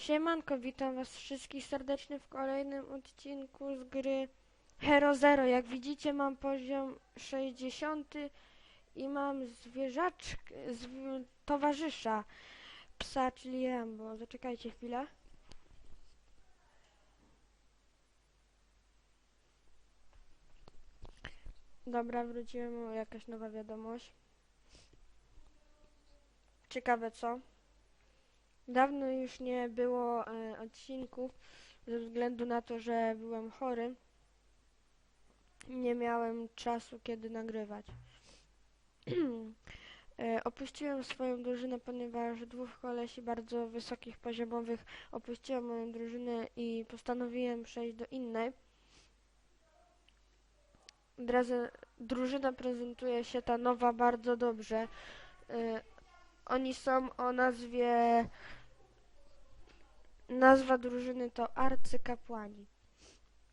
Siemanko, witam was wszystkich serdecznie w kolejnym odcinku z gry Hero Zero. Jak widzicie mam poziom 60 i mam zwierzaczkę, zw towarzysza, psa, czyli Rambo. Zaczekajcie chwilę. Dobra, wróciłem, jakaś nowa wiadomość. Ciekawe co? Dawno już nie było e, odcinków ze względu na to, że byłem chory. Nie miałem czasu kiedy nagrywać. e, opuściłem swoją drużynę, ponieważ dwóch kolesi bardzo wysokich poziomowych opuściło moją drużynę i postanowiłem przejść do innej. Drazę, drużyna prezentuje się ta nowa bardzo dobrze. E, oni są o nazwie Nazwa drużyny to arcykapłani.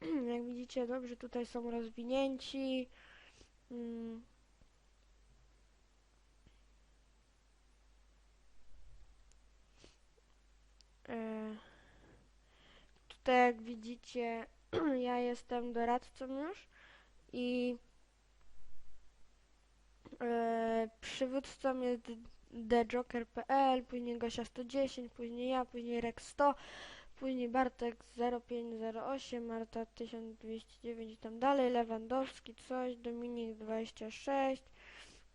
Jak widzicie, dobrze tutaj są rozwinięci. Mm. E, Tutaj jak widzicie, ja jestem doradcą już i e, przywódcą jest thejoker.pl, później Gosia 110, później ja, później Rex 100, później Bartek 0508, Marta 1209 i tam dalej, Lewandowski coś, Dominik 26,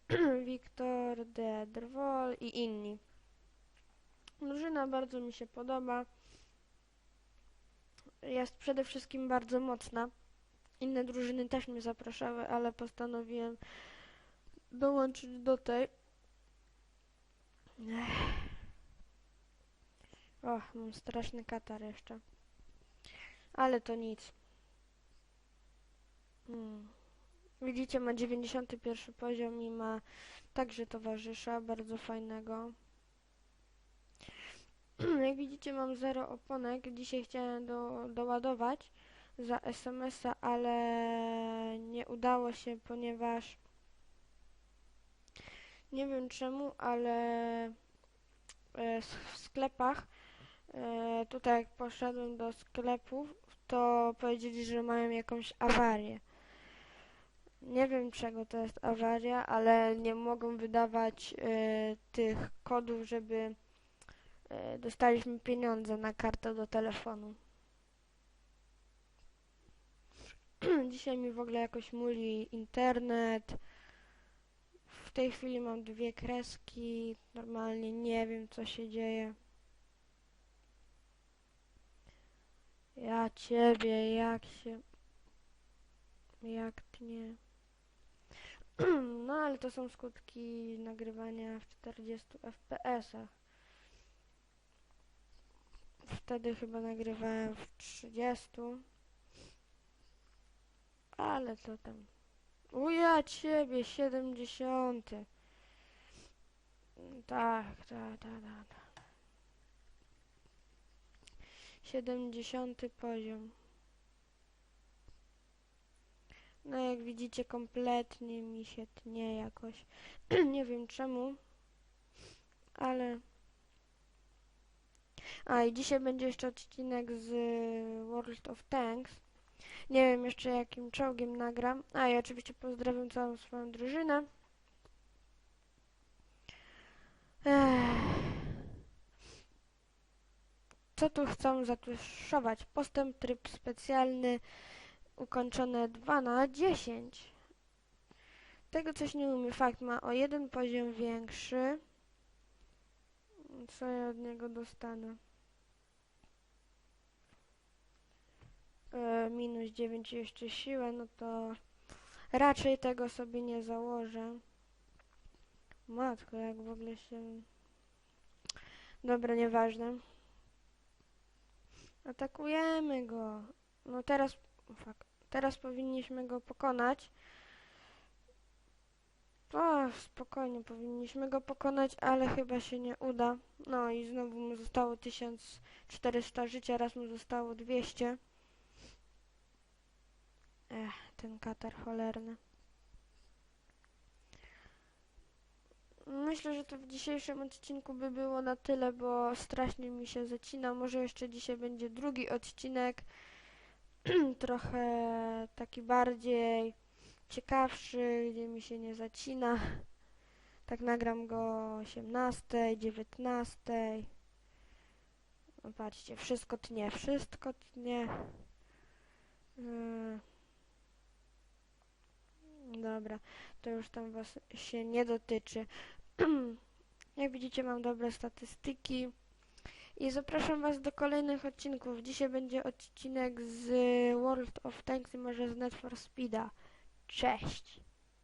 Wiktor, The Drwol i inni. Drużyna bardzo mi się podoba. Jest przede wszystkim bardzo mocna. Inne drużyny też mnie zapraszały, ale postanowiłem dołączyć do tej. Och, mam straszny katar jeszcze. Ale to nic. Hmm. Widzicie, ma 91 poziom i ma także towarzysza, bardzo fajnego. Jak widzicie, mam 0 oponek. Dzisiaj chciałem do, doładować za SMS-a, ale nie udało się, ponieważ nie wiem czemu, ale e, w sklepach, e, tutaj jak poszedłem do sklepów, to powiedzieli, że mają jakąś awarię. Nie wiem czego to jest awaria, ale nie mogą wydawać e, tych kodów, żeby dostaliśmy pieniądze na kartę do telefonu. Dzisiaj mi w ogóle jakoś muli internet. W tej chwili mam dwie kreski. Normalnie nie wiem co się dzieje. Ja ciebie, jak się... Jak tnie. No ale to są skutki nagrywania w 40 fps-ach. Wtedy chyba nagrywałem w 30. Ale to tam. Uja ciebie, 70. Tak, tak, tak, tak. 70 poziom. No jak widzicie kompletnie mi się tnie jakoś. Nie wiem czemu. Ale... A i dzisiaj będzie jeszcze odcinek z World of Tanks. Nie wiem jeszcze jakim czołgiem nagram. A i oczywiście pozdrawiam całą swoją drużynę. Ech. Co tu chcą zatuszować? Postęp tryb specjalny ukończone 2 na 10. Tego coś nie umie. Fakt ma o jeden poziom większy. Co ja od niego dostanę? E, minus 9 jeszcze siłę, no to raczej tego sobie nie założę. Matko, jak w ogóle się... Dobra, nieważne. Atakujemy go. No teraz... Fuck. Teraz powinniśmy go pokonać. O, spokojnie, powinniśmy go pokonać, ale chyba się nie uda. No i znowu mu zostało 1400 życia, raz mu zostało 200. Ech, ten katar cholerny. Myślę, że to w dzisiejszym odcinku by było na tyle, bo strasznie mi się zacina. Może jeszcze dzisiaj będzie drugi odcinek, trochę taki bardziej ciekawszy, gdzie mi się nie zacina. Tak nagram go o 18, 19. No patrzcie, wszystko tnie, wszystko tnie. Yy. Dobra, to już tam was się nie dotyczy. Jak widzicie, mam dobre statystyki. I zapraszam was do kolejnych odcinków. Dzisiaj będzie odcinek z World of Tanks i może z Net for Speeda. Cześć!